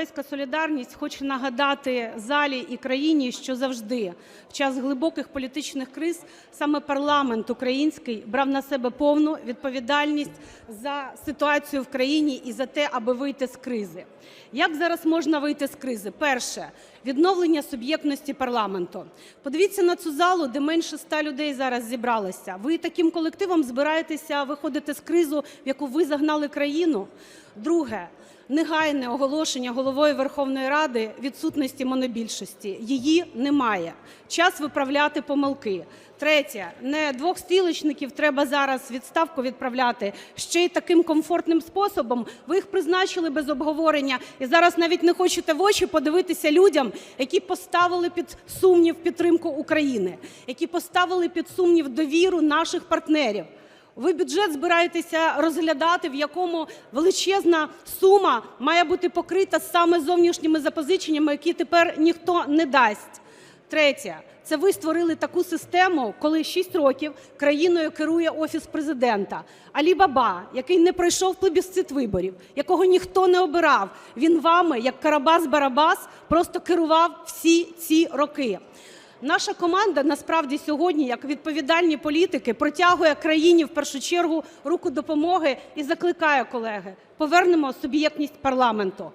Європейська солідарність хоче нагадати залі і країні, що завжди в час глибоких політичних криз саме парламент український брав на себе повну відповідальність за ситуацію в країні і за те, аби вийти з кризи. Як зараз можна вийти з кризи? Перше відновлення суб'єктності парламенту. Подивіться на цю залу, де менше ста людей зараз зібралося. Ви таким колективом збираєтеся виходити з кризу, в яку ви загнали країну. Друге негайне оголошення головою Верховної Ради відсутності монобільшості. Її немає. Час виправляти помилки. Третє, не двох стрілочників треба зараз відставку відправляти ще й таким комфортним способом. Ви їх призначили без обговорення і зараз навіть не хочете в очі подивитися людям, які поставили під сумнів підтримку України, які поставили під сумнів довіру наших партнерів. Ви бюджет збираєтеся розглядати, в якому величезна сума має бути покрита саме зовнішніми запозиченнями, які тепер ніхто не дасть. Третє. Це ви створили таку систему, коли 6 років країною керує Офіс Президента. Алі Баба, який не пройшов плебісцит виборів, якого ніхто не обирав, він вами, як Карабас-Барабас, просто керував всі ці роки. Наша команда насправді сьогодні, як відповідальні політики, протягує країні в першу чергу руку допомоги і закликає колеги: повернемо суб'єктність парламенту.